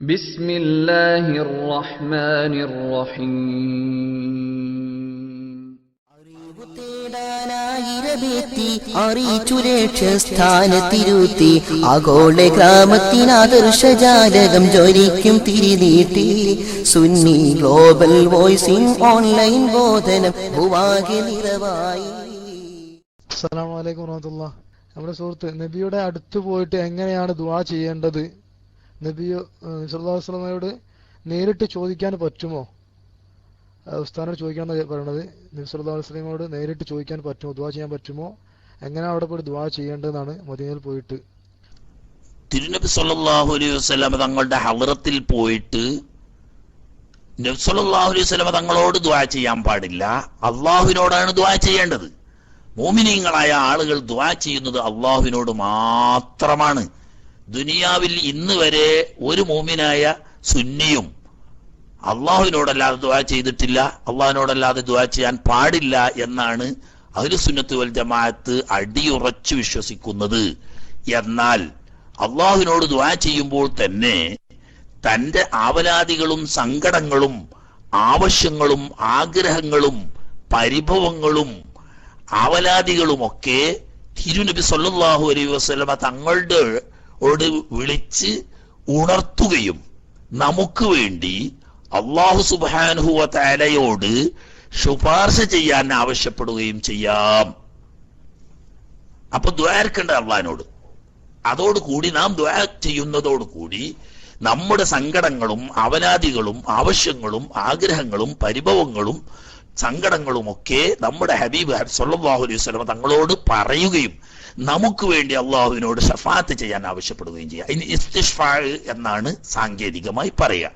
بسم الله الرحمن الرحيم അറിവു തേടാനായിരമെത്തി അറിയിച്ചു ലക്ഷ്യസ്ഥാനത്തിരുത്തി ആഗോള ഗ്രാമത്തിനാദർശജാലകം ജ്വലിക്കും തിരിനീട്ടി സുന്നി ഗ്ലോബൽ വോയിസിംഗ് ഓൺലൈൻ ബോധനം ഭൂവാകെ നിറവായി അസ്സലാമു അലൈക്കും വറഹമത്തുള്ള നമ്മുടെ സുഹൃത്ത് നബിയുടെ അടുത്ത് പോയിട്ട് എങ്ങനെയാണ് ദുആ ചെയ്യേണ്ടത് നബി നബിസ്വല്ലാസ്ലമയോട് നേരിട്ട് ചോദിക്കാൻ പറ്റുമോ? ഉസ്താനോട് ചോദിക്കാന്ന് പറയണത്. നബി സല്ലല്ലാഹു അലൈഹി വസല്ലമയോട് നേരിട്ട് ചോദിക്കാൻ പറ്റുമോ? ദുആ ചെയ്യാൻ പറ്റുമോ? എങ്ങനെ അവിടെ പോയി ദുആ ചെയ്യേണ്ടതെന്നാണ് മദീനയിൽ പോയിട്ട്. തിരുനബി സല്ലല്ലാഹു അലൈഹി വസല്ലമ തങ്ങളുടെ ഹവറത്തിൽ പോയിട്ട് നബി സല്ലല്ലാഹു അലൈഹി വസല്ലമ തങ്ങളോട് ദുആ ചെയ്യാൻ പാടില്ല. അള്ളാഹുവിനോടാണ് ദുആ ചെയ്യേണ്ടത്. മോമിനീങ്ങളായ ആളുകൾ ദുആ ചെയ്യുന്നത് അള്ളാഹുവിനോട് മാത്രമാണ്. ദുനിയാവിൽ ഇന്ന് വരെ ഒരു മോമിനായ സുന്നിയും അള്ളാഹുവിനോടല്ലാതെ ദുആ ചെയ്തിട്ടില്ല അള്ളാഹുവിനോടല്ലാതെ ദുആ ചെയ്യാൻ പാടില്ല എന്നാണ് അഹ്ലുസുന്നത്ത് വൽ ജമാഅത്ത് അടിയുറച്ചു വിശ്വസിക്കുന്നത്. എന്നാൽ അള്ളാഹുവിനോട് ദുആ ചെയ്യുമ്പോൾ തന്നെ തന്റെ ആവലാതികളും സങ്കടങ്ങളും ആവശ്യങ്ങളും ആഗ്രഹങ്ങളും പരിഭവങ്ങളും ആവലാദികളുമൊക്കെ തിരുനബി സല്ലാഹു അലൈഹി വസ്ലമ തങ്ങളുടെ ഓട് വിളിച്ച് ഉണർത്തുകയും നമുക്ക് വേണ്ടി അള്ളാഹു സുബാനുഹുവ താലയോട് ശുപാർശ ചെയ്യാൻ ആവശ്യപ്പെടുകയും ചെയ്യാം. അപ്പൊ ദ്വാരക്കേണ്ട അള്ളഹാനോട്? അതോടുകൂടി നാം ദ്വാ ചെയ്യുന്നതോടുകൂടി നമ്മുടെ സങ്കടങ്ങളും അവനാദികളും ആവശ്യങ്ങളും ആഗ്രഹങ്ങളും പരിഭവങ്ങളും സങ്കടങ്ങളുമൊക്കെ നമ്മുടെ ഹബീബ് സല്ലല്ലാഹു അലൈഹി വസല്ലം തങ്ങളോട് പറയുകയും നമുക്ക് വേണ്ടി അള്ളാഹുവിനോട് ഷഫാത്ത് ചെയ്യാൻ ആവശ്യപ്പെടുകയും ചെയ്യാം ഇനി ഇസ്തിഷ്ഫാ എന്നാണ് സാങ്കേതികമായി പറയുക.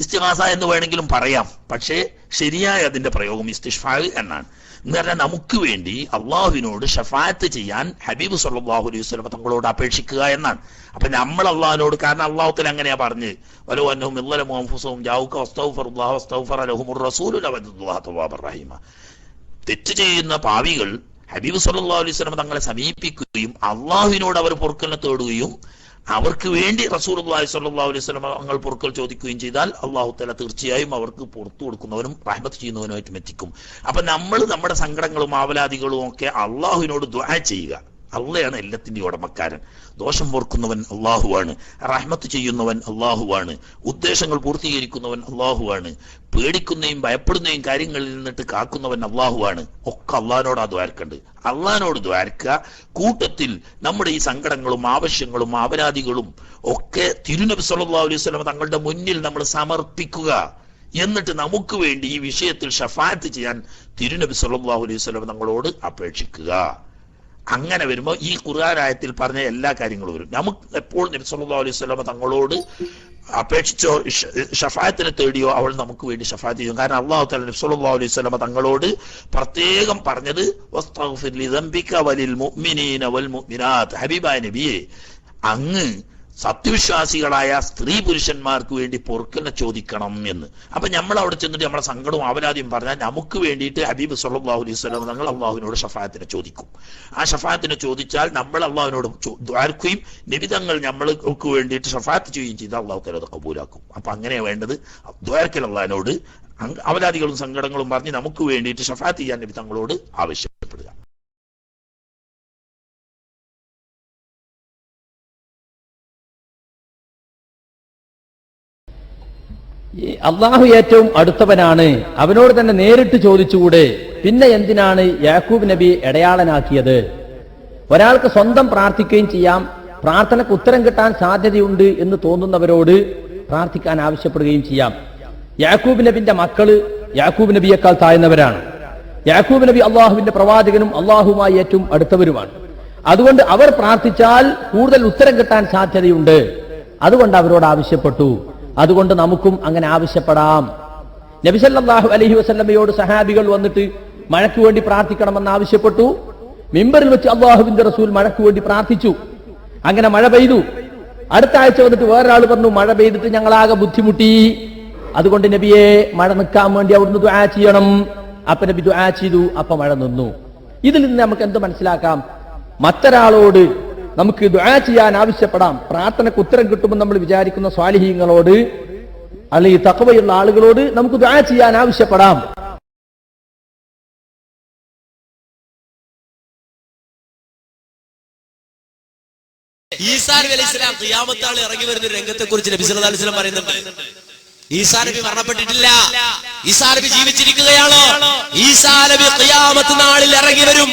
ഇസ്തിഹാസ എന്ന് വേണമെങ്കിലും പറയാം. പക്ഷേ ശരിയായ അതിന്റെ പ്രയോഗം ഇസ്തിഷ്ഫാ എന്നാണ്. എന്ന് പറഞ്ഞാൽ നമുക്ക് വേണ്ടി അള്ളാഹുവിനോട് ഷഫാത്ത് ചെയ്യാൻ ഹബീബ് സുല്ലാഹു അലൈഹി സ്വലമ തങ്ങളോട് അപേക്ഷിക്കുക എന്നാണ്. അപ്പൊ നമ്മൾ അള്ളാഹിനോട് കാരണം അള്ളാഹുത്തിൽ അങ്ങനെയാ പറഞ്ഞ് വലോ അന്നഹും ഇല്ലലും റഹീമ. തെറ്റ് ചെയ്യുന്ന പാവികൾ ഹബീബ് സുല്ലാ അലൈഹി സ്വലമ തങ്ങളെ സമീപിക്കുകയും അള്ളാഹുവിനോട് അവർ പൊറുക്കലിനെ തേടുകയും അവർക്ക് വേണ്ടി റസൂൽ അള്ളാഹി അലൈഹി വസല്ലം അങ്ങൾ പൊറുക്കൽ ചോദിക്കുകയും ചെയ്താൽ അള്ളാഹു തല തീർച്ചയായും അവർക്ക് പുറത്തു കൊടുക്കുന്നവനും റഹ്മത്ത് ചെയ്യുന്നവനുമായിട്ടും എത്തിക്കും. അപ്പൊ നമ്മൾ നമ്മുടെ സങ്കടങ്ങളും ആവലാദികളും ഒക്കെ അള്ളാഹുവിനോട് ദ്വാ ചെയ്യുക. അള്ളയാണ് എല്ലാത്തിന്റെയും ഉടമക്കാരൻ. ദോഷം ഓർക്കുന്നവൻ അള്ളാഹുവാണ്. റഹ്മത്ത് ചെയ്യുന്നവൻ അള്ളാഹുവാണ്. ഉദ്ദേശങ്ങൾ പൂർത്തീകരിക്കുന്നവൻ അള്ളാഹുവാണ്. പേടിക്കുന്നതും ഭയപ്പെടുന്നതും കാര്യങ്ങളിൽ നിന്നിട്ട് കാക്കുന്നവൻ അള്ളാഹുവാണ്. ഒക്കെ അള്ളഹാനോടാ ദ്വാരക്കുണ്ട്. അള്ളഹാനോട് ദ്വാരക്ക കൂട്ടത്തിൽ നമ്മുടെ ഈ സങ്കടങ്ങളും ആവശ്യങ്ങളും അപരാധികളും ഒക്കെ തിരുനബി സല്ലാ അലൈഹി വസല്ലം തങ്ങളുടെ മുന്നിൽ നമ്മൾ സമർപ്പിക്കുക. എന്നിട്ട് നമുക്ക് വേണ്ടി ഈ വിഷയത്തിൽ ഷഫാത്ത് ചെയ്യാൻ തിരുനബി സല്ലല്ലാഹു അലൈഹി വസല്ലം തങ്ങളോട് അപേക്ഷിക്കുക. അങ്ങനെ വരുമ്പോൾ ഈ ഖുർആാനായത്തിൽ പറഞ്ഞ എല്ലാ കാര്യങ്ങളും വരും. നമുക്ക് എപ്പോഴും സല്ലല്ലാഹു അലൈഹി വസല്ലമ തങ്ങളോട് അപേക്ഷിച്ചോ ഷഫായത്തിനെ തേടിയോ അവൾ നമുക്ക് വേണ്ടി ഷഫായത്ത് ചെയ്യും. കാരണം അള്ളാഹു തആല നബി സല്ലല്ലാഹു അലൈഹി വസല്ലമ തങ്ങളോട് പ്രത്യേകം പറഞ്ഞത് ഹബീബായ നബിയെ അങ്ങ് സത്യവിശ്വാസികളായ സ്ത്രീ പുരുഷന്മാർക്ക് വേണ്ടി പൊറുക്കനെ ചോദിക്കണം എന്ന്. അപ്പൊ നമ്മൾ അവിടെ ചെന്നിട്ട് നമ്മളെ സങ്കടവും അവരാദ്യം പറഞ്ഞാൽ നമുക്ക് വേണ്ടിയിട്ട് ഹബീബ് സല്ലല്ലാഹു അലൈഹി വസല്ലം തങ്ങൾ അള്ളാഹുവിനോട് ഷഫായത്തിനെ ചോദിക്കും. ആ ഷഫായത്തിനെ ചോദിച്ചാൽ നമ്മൾ അള്ളാഹുവിനോട് ദ്വാരക്കുകയും നിബിതങ്ങൾ നമ്മൾക്ക് വേണ്ടിയിട്ട് ഷഫാത്ത് ചെയ്യുകയും ചെയ്താൽ അള്ളാഹു തലത് കബൂലാക്കും. അപ്പൊ അങ്ങനെ വേണ്ടത് ദ്വാരക്കൽ അള്ളഹാനോട് അവരാദികളും സങ്കടങ്ങളും പറഞ്ഞ് നമുക്ക് വേണ്ടിയിട്ട് ഷഫാത്ത് ചെയ്യാൻ നബി തങ്ങളോട് ആവശ്യപ്പെടുക അള്ളാഹു ഏറ്റവും അടുത്തവനാണ്. അവനോട് തന്നെ നേരിട്ട് ചോദിച്ചുകൂടെ പിന്നെ എന്തിനാണ് യാക്കൂബ് നബി ഇടയാളനാക്കിയത്? ഒരാൾക്ക് സ്വന്തം പ്രാർത്ഥിക്കുകയും ചെയ്യാം പ്രാർത്ഥനക്ക് ഉത്തരം കിട്ടാൻ സാധ്യതയുണ്ട് എന്ന് തോന്നുന്നവരോട് പ്രാർത്ഥിക്കാൻ ആവശ്യപ്പെടുകയും ചെയ്യാം. യാക്കൂബ് നബിന്റെ മക്കൾ യാക്കൂബ് നബിയേക്കാൾ താഴ്ന്നവരാണ്. യാക്കൂബ് നബി അള്ളാഹുവിന്റെ പ്രവാചകനും അള്ളാഹുമായി ഏറ്റവും അടുത്തവരുമാണ്. അതുകൊണ്ട് അവർ പ്രാർത്ഥിച്ചാൽ കൂടുതൽ ഉത്തരം കിട്ടാൻ സാധ്യതയുണ്ട്. അതുകൊണ്ട് അവരോട് ആവശ്യപ്പെട്ടു. അതുകൊണ്ട് നമുക്കും അങ്ങനെ ആവശ്യപ്പെടാം. നബിസല്ലാഹു അലഹി വസ്ലമയോട് സഹാബികൾ വന്നിട്ട് മഴയ്ക്ക് വേണ്ടി പ്രാർത്ഥിക്കണമെന്ന് ആവശ്യപ്പെട്ടു. മിമ്പറിൽ വെച്ച് അള്ളാഹുവിന്റെ റസൂൽ മഴയ്ക്ക് വേണ്ടി പ്രാർത്ഥിച്ചു. അങ്ങനെ മഴ പെയ്തു. അടുത്ത ആഴ്ച വന്നിട്ട് വേറൊരാൾ പറഞ്ഞു മഴ പെയ്തിട്ട് ഞങ്ങളാകെ ബുദ്ധിമുട്ടി. അതുകൊണ്ട് നബിയെ മഴ നിൽക്കാൻ വേണ്ടി അവിടുന്ന് ദുആ ചെയ്യണം. അപ്പൊ നബി ദുആ ചെയ്തു. അപ്പൊ മഴ നിന്നു. ഇതിൽ നിന്ന് നമുക്ക് എന്ത് മനസ്സിലാക്കാം? മറ്റൊരാളോട് നമുക്ക് ദുആ ചെയ്യാൻ ആവശ്യപ്പെടാം. പ്രാർത്ഥനയ്ക്ക് ഉത്തരം കിട്ടുമെന്ന് നമ്മൾ വിചാരിക്കുന്ന സ്വാലിഹീങ്ങളോട് അല്ലെങ്കിൽ തക്കവയുള്ള ആളുകളോട് നമുക്ക് ദുആ ചെയ്യാൻ ആവശ്യപ്പെടാം. ഈസാ നബി അലൈഹി സ്വലാം ഖിയാമത്താൾ ഇറങ്ങി വരുന്ന ഒരു രംഗത്തെ കുറിച്ച് നബി സല്ലല്ലാഹു അലൈഹി പറയുന്നുണ്ട്. ഈസാ നബി മരണപ്പെട്ടിട്ടില്ല. ഈസാ നബി ജീവിച്ചിരിക്കുകയാണ്? ഈസാ നബി ഖിയാമത്ത് നാളിൽ ഇറങ്ങി വരും.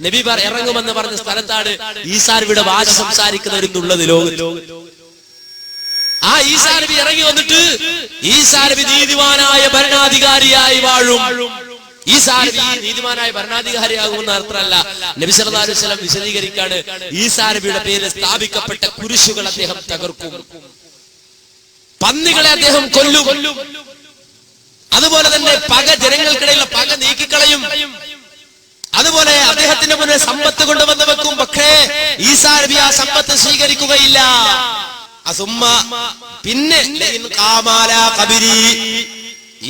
നബി പറ- ഇറങ്ങുമെന്ന് പറഞ്ഞ സ്ഥലത്താണ് ഈസാൻ ഇവിടെ വാശ സംസാരിക്കുന്നവരെന്നുള്ളത് ലോകത്ത്. ആ ഈസാ നബി ഇറങ്ങി വന്നിട്ട് ഈസാ നബി നീതിമാനായ ഭരണാധികാരിയായി വാഴും. ഈസാ നബി നീതിമാനായ ഭരണാധികാരിയാകുമെന്ന് അർത്ഥമല്ല. നബി സല്ലല്ലാഹു അലൈഹി വസല്ലം വിശദീകരിക്കാണ് ഈസാ നബിയുടെ പേരിൽ സ്ഥാപിക്കപ്പെട്ട കുരിശുകൾ അദ്ദേഹം തകർക്കും. പന്നികളെ അദ്ദേഹം കൊല്ലും. അതുപോലെ തന്നെ പക ജനങ്ങൾക്കിടയിലുള്ള പക നീക്കിക്കളയും. അതുപോലെ അദ്ദേഹത്തിന്റെ മുന്നിൽ സമ്പത്ത് കൊണ്ടുവന്ന് വെക്കും. പക്ഷേ ഈസാ നബി ആ സമ്പത്ത് സ്വീകരിക്കുകയില്ല. അസുമ്മ പിന്നെ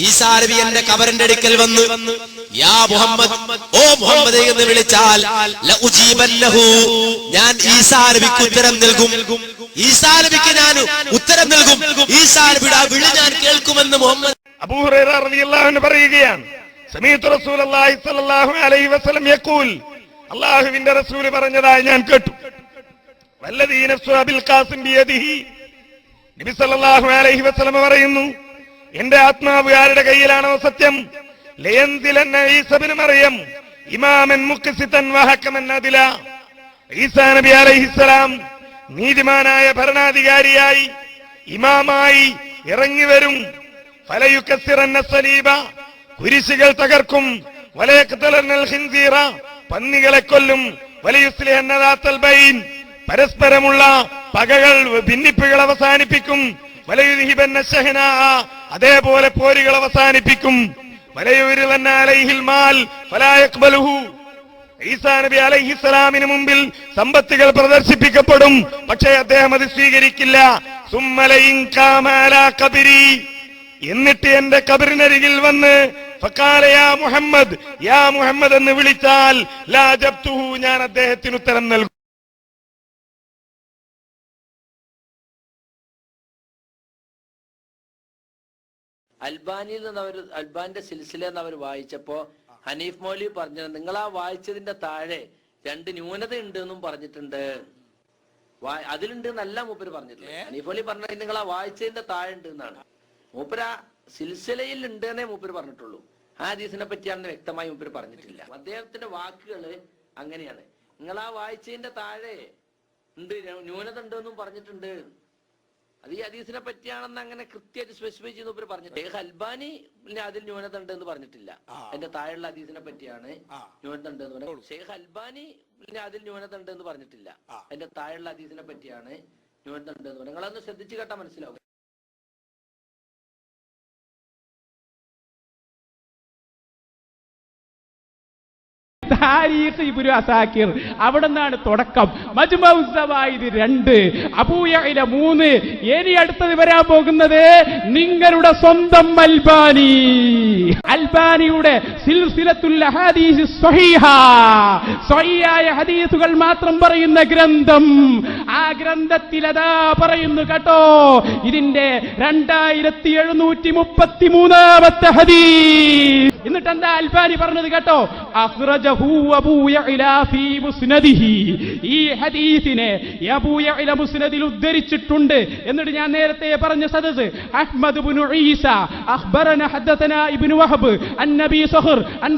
ഈസാ നബി എന്റെ കബറിന്റെ അടുക്കൽ വന്ന് യാ മുഹമ്മദ് ഓ മുഹമ്മദ് എന്ന് വിളിച്ചാൽ ഞാൻ ഈസാ നബിക്ക് ഉത്തരം നൽകും. ഈസാ നബിക്ക് ഞാൻ ഉത്തരം നൽകും. ഈസാ നബിയുടെ വിളി ഞാൻ കേൾക്കുമെന്ന് മുഹമ്മദ് അൻഹു പറയുകയാണ്. സമീഅത്തു റസൂൽ പറഞ്ഞതായി ഞാൻ കേട്ടു. നബി അലൈഹി വസല്ലം പറയുന്നു എന്റെ ആത്മാവ് ആരുടെ കയ്യിലാണോ സത്യം? മറിയം ഇമാമൻ ഈസാ നബി നീതിമാനായ ഭരണാധികാരിയായി ഇമാമായി ഇറങ്ങി വരും. ഫലയുക്കസിറന്ന സലീബ കുരിശുകൾ തകർക്കും. ഹിന്ദീറ. പന്നികളെ കൊല്ലും. ബൈൻ. പരസ്പരമുള്ള പകകൾ ഭിന്നിപ്പുകൾ അവസാനിപ്പിക്കും. അതേപോലെ പോരുകൾ അവസാനിപ്പിക്കും. ഈസാ നബി അലൈഹിസ്സലാമിന് മുമ്പിൽ സമ്പത്തുകൾ പ്രദർശിപ്പിക്കപ്പെടും. പക്ഷേ അദ്ദേഹം അത് സ്വീകരിക്കില്ല. എന്നിട്ട് എന്റെ കബറിനരികിൽ വന്ന് മുഹമ്മദ് യാ മുഹമ്മദ് എന്ന് വിളിച്ചാൽ ലാജബ്തുഹു ഞാൻ അദ്ദേഹത്തിന് ഉത്തരം നൽകും. അൽബാനിയിൽ നിന്ന് അവർ അൽബാന്റെ സിൽസില എന്ന് അവർ വായിച്ചപ്പോ ഹനീഫ് മൗലി പറഞ്ഞത് നിങ്ങൾ ആ വായിച്ചതിന്റെ താഴെ രണ്ട് ന്യൂനത ഉണ്ട് എന്നും പറഞ്ഞിട്ടുണ്ട്. അതിലുണ്ട് എന്നല്ല മൂപ്പര് പറഞ്ഞിട്ടില്ല ഹനീഫ് മൗലി പറഞ്ഞത് നിങ്ങൾ ആ വായിച്ചതിന്റെ താഴെ ഉണ്ട് എന്നാണ്. മൂപ്പര് സിൽസിലയിൽ ഉണ്ട് എന്നേ മൂപ്പര് പറഞ്ഞിട്ടുള്ളൂ. ആ ഹദീസിനെ പറ്റിയാണെന്ന് വ്യക്തമായി മൂപ്പര് പറഞ്ഞിട്ടില്ല. അദ്ദേഹത്തിന്റെ വാക്കുകൾ അങ്ങനെയാണ്. നിങ്ങൾ ആ വായിച്ചതിന്റെ താഴെ ഉണ്ട് ന്യൂനത ഉണ്ട് എന്നും പറഞ്ഞിട്ടുണ്ട്. അത് ഈ ഹദീസിനെ പറ്റിയാണെന്ന് അങ്ങനെ കൃത്യമായിട്ട് സ്പെസിഫൈ ചെയ്ത് മൂപ്പര് പറഞ്ഞു ഹൽബാനി അൽബാനി പിന്നെ അതിൽ ന്യൂനത ഉണ്ട് എന്ന് പറഞ്ഞിട്ടില്ല അതിന്റെ താഴെയുള്ള ഹദീസിനെ പറ്റിയാണ് ന്യൂനത ഉണ്ട് എന്ന് പറഞ്ഞു ഷേഖ് അൽബാനി പിന്നെ അതിൽ ന്യൂനത ഉണ്ട് എന്ന് പറഞ്ഞിട്ടില്ല അതിന്റെ താഴെയുള്ള ഹദീസിനെ പറ്റിയാണ് ന്യൂനത ഉണ്ട് എന്ന് പറഞ്ഞു നിങ്ങളൊന്ന് ശ്രദ്ധിച്ചു കേട്ടാ മനസ്സിലാവും. താരീഖ് ഇബ്നു അസാക്കിർ. അവിടെ നിന്നാണ് തുടക്കം മജ്മൗസവായത് രണ്ട്. അബൂയയില മൂന്ന്. ഇനി അടുത്തത് വരാൻ പോകുന്നത് നിങ്ങളുടെ സ്വന്തം അൽബാനി. അൽബാനിയുടെ സിൽസിലത്തുൽ ഹദീസ് സ്വഹീഹ. സ്വഹീഹായ ഹദീസുകൾ മാത്രം പറയുന്ന ഗ്രന്ഥം ആ ഗ്രന്ഥത്തിൽ അതാ പറയുന്നു കേട്ടോ. ഇതിന്റെ രണ്ടായിരത്തി എഴുന്നൂറ്റി മുപ്പത്തി മൂന്നാമത്തെ ഹദീ എന്നിട്ട് എന്താ അൽബാനി പറഞ്ഞത് കേട്ടോ ഈ ഹദീസിനെ മുസ്നദിൽ ഉദ്ധരിച്ചിട്ടുണ്ട്. എന്നിട്ട് ഞാൻ നേരത്തെ പറഞ്ഞ സദസ് അഹ്മദ് ഇബ്നു ഈസ അഖ്ബറന ഹദ്ദതന ഇബ്നു വഹബ് അൻ നബി സഹർ അൻ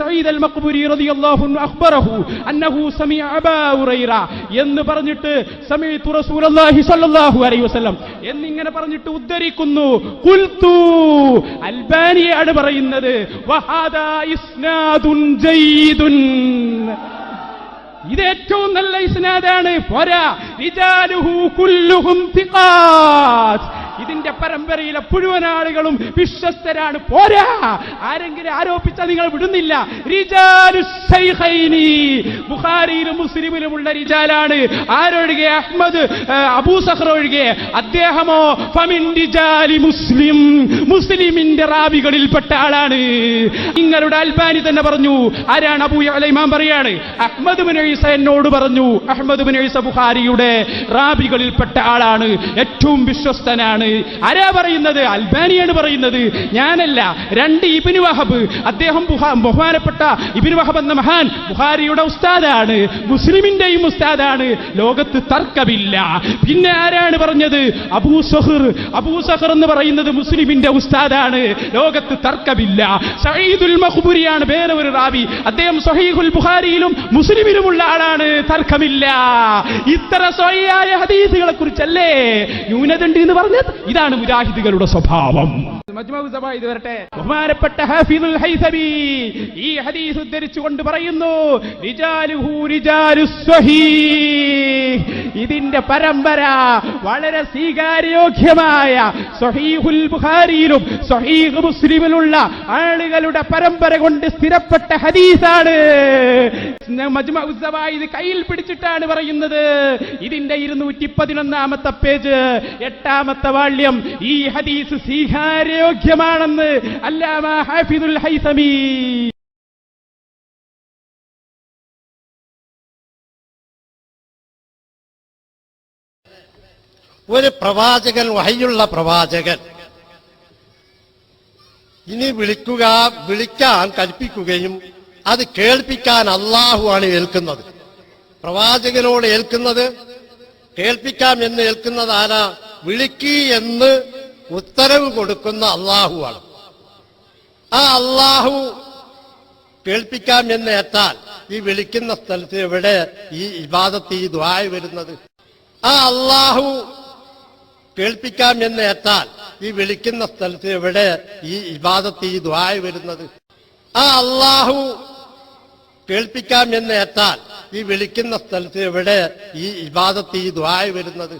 സഈദ് അൽ മഖ്ബൂരി റളിയല്ലാഹു അൻഹു അഖ്ബറഹു അന്നഹു സമിഅ അബാ ഉറൈറ എന്ന് പറഞ്ഞിട്ട് സമീഅതു റസൂലുള്ളാഹി സ്വല്ലല്ലാഹു അലൈഹി വസല്ലം എന്നിങ്ങനെ പറഞ്ഞിട്ട് ഉദ്ധരിക്കുന്നു. ഖുൽതു അൽബാനിയാണ് പറയുന്നത്. വഹാദാ ഇസ്നാദുൻ ഇത് ഏറ്റവും നല്ല ഇസ്നാദാണ്. പോരാ. കുല്ലുഹും ഇതിന്റെ പരമ്പരയിലെ മുഴുവൻ ആളുകളും വിശ്വസ്തരാണ്. പോരാ. ആരെങ്കിലും ആരോപിച്ച നിങ്ങൾ വിടുന്നില്ല. ബുഖാരിയിലും മുസ്ലിമിലുമുള്ള റിജാലാണ്. ആരൊഴികെ? അഹ്മദ് അബൂ സഹർ ഒഴികെ. അദ്ദേഹമോ? ഫമിൻ റിജാലി മുസ്ലിം. മുസ്ലിമിന്റെ റാബികളിൽപ്പെട്ട ആളാണ്. നിങ്ങളുടെ അൽബാനി തന്നെ പറഞ്ഞു. ആരാണ് അബൂ അലൈമാൻ പറയാണ്? അഹ്മദ് ബിൻ എന്നോട് പറഞ്ഞു. അഹ്മദ് ബിൻ ഈസ ബുഖാരിയുടെ റാബികളിൽപ്പെട്ട ആളാണ്. ഏറ്റവും വിശ്വസ്തനാണ്. ആരാ പറയുന്നത്? അൽബാനിയാണ് പറയുന്നത്. ഞാനല്ല. രണ്ട് ഇബിന് വഹബ്. അദ്ദേഹം ബുഹാ- ബഹുമാനപ്പെട്ട ഇബിന് വഹബ് എന്ന മഹാൻ ബുഹാരിയുടെ ഉസ്താദാണ്. മുസ്ലിമിന്റെയും ഉസ്താദാണ്. ലോകത്ത് തർക്കമില്ല. പിന്നെ ആരാണ് പറഞ്ഞത്? അബൂ സഹർ. അബൂ സഹർ എന്ന് പറയുന്നത് മുസ്ലിമിന്റെ ഉസ്താദാണ്. ലോകത്ത് തർക്കമില്ല. സഹീദുൽ മഹുബുരിയാണ് വേറെ ഒരു റാവി. അദ്ദേഹം സഹീഹുൽ ബുഹാരിയിലും മുസ്ലിമിലുമുള്ള ആളാണ്. തർക്കമില്ല. ഇത്ര സ്വയായ ഹദീസുകളെ കുറിച്ചല്ലേ ന്യൂനതണ്ട് എന്ന് പറഞ്ഞത്? ഇതാണ് മുജാഹിദുകളുടെ സ്വഭാവം. മജ്മഉ ഇത് വരട്ടെ. ബഹുമാനപ്പെട്ട ഹാഫിദുൽ ഹൈസബി ഈ ഹദീസ് ഉദ്ധരിച്ചുകൊണ്ട് പറയുന്നു ഇതിന്റെ പരമ്പര വളരെ സ്വീകാര്യോഗ്യമായ സഹീഹുൽ ബുഖാരിയിലും സഹീഹ് മുസ്ലിമിലുള്ള ആളുകളുടെ പരമ്പര കൊണ്ട് സ്ഥിരപ്പെട്ട ഹദീസാണ്. ഇത് കയ്യിൽ പിടിച്ചിട്ടാണ് പറയുന്നത്. ഇതിന്റെ ഇരുന്നൂറ്റി പതിനൊന്നാമത്തെ പേജ് എട്ടാമത്തെ വാള്യം ഈ ഹദീസ് സ്വീകാര്യോഗ്യമാണെന്ന് അല്ലാമ ഹാഫിദുൽ ഹൈസമി. ഒരു പ്രവാചകൻ വഹയുള്ള പ്രവാചകൻ. ഇനി വിളിക്കുക വിളിക്കാൻ കൽപ്പിക്കുകയും അത് കേൾപ്പിക്കാൻ അള്ളാഹുവാണ് ഏൽക്കുന്നത്. പ്രവാചകനോട് ഏൽക്കുന്നത് കേൾപ്പിക്കാം എന്ന് ഏൽക്കുന്നത് ആരാ? വിളിക്കി എന്ന് ഉത്തരവ് കൊടുക്കുന്ന അള്ളാഹുവാണ്. ആ അള്ളാഹു കേൾപ്പിക്കാം എന്ന് ഏറ്റാൽ ഈ വിളിക്കുന്ന സ്ഥലത്ത് എവിടെ ഈ ഇബാദത്ത് ഈ ദ്വായ വരുന്നത്? ആ അള്ളാഹു കേൾപ്പിക്കാം എന്ന് ഏറ്റാൽ ഈ വിളിക്കുന്ന സ്ഥലത്ത് എവിടെ ഈ ഇബാദത്ത് ഈ ദ്വായ വരുന്നത്? ആ അള്ളാഹു കേൾപ്പിക്കാം എന്ന് ഏറ്റാൽ ഈ വിളിക്കുന്ന സ്ഥലത്ത് എവിടെ ഈ ഇബാദത്ത് ഈ ദ്വായ വരുന്നത്?